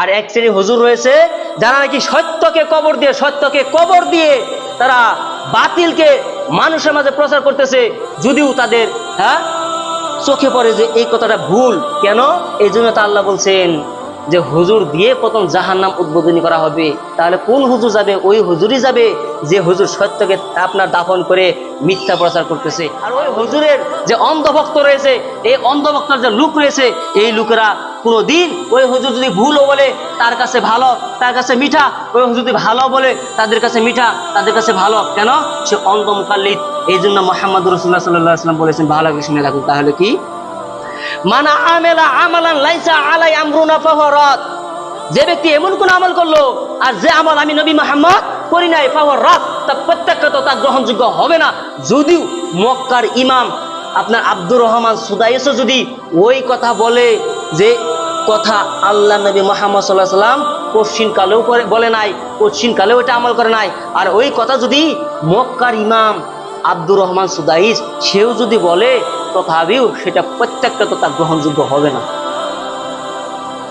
আর এক শ্রেণি হুজুর রয়েছে, যারা নাকি সত্যকে কবর দিয়ে, সত্যকে কবর দিয়ে তারা বাতিলকে মানুষের মাঝে প্রচার করতেছে, যদিও তাদের হ্যাঁ চোখে পড়ে যে এই কথাটা ভুল। কেন? এই জন্য তা আল্লাহ বলছেন যে হুজুর দিয়ে প্রথম জাহান নাম উদ্বোধনী করা হবে, তাহলে কোন হুজুর যাবে? ওই হুজুরই যাবে যে হুজুর সত্যকে আপনার দাফন করে মিথ্যা প্রচার করতেছে। আর ওই হুজুরের যে অন্ধভক্ত রয়েছে, এই অন্ধভক্তর যে লোক রয়েছে, এই লোকেরা কোনোদিন ওই হুজুর যদি ভুলও বলে, তার কাছে ভালো, তার কাছে মিঠা, ওই হুজুর যদি ভালো বলে, তাদের কাছে মিঠা, তাদের কাছে ভালো, কেন? সে অন্ধ মুকাল্লিদ এই জন্য মোহাম্মদ রসুল্লাহ সাল্লাহ আসলাম বলেছেন, ভালো শুনে রাখুন, তাহলে কি? মানা আমেলা আমালান লাইসা আলাই আমরুনা ফাহরাত যে ব্যক্তি এমন কোন আমল করল, আর যে আমল আমি নবী মোহাম্মদ করি নাই ফাহরাত তা প্রত্যেকটা তা গ্রহণযোগ্য হবে না। যদিও মক্কার ইমাম আপনার আব্দুর রহমান সুদাইসও যদি ওই কথা বলে যে কথা আল্লাহ নবী মোহাম্মদ সাল্লাহ সাল্লাম পশ্চিম কালেও করে, বলে নাই পশ্চিম কালেও এটা আমল করে নাই, আর ওই কথা যদি মক্কার ইমাম আব্দুর রহমান সুদাইস সেও যদি বলে তথাপিও সেটা প্রত্যেকটা তো তার গ্রহণযোগ্য হবে না।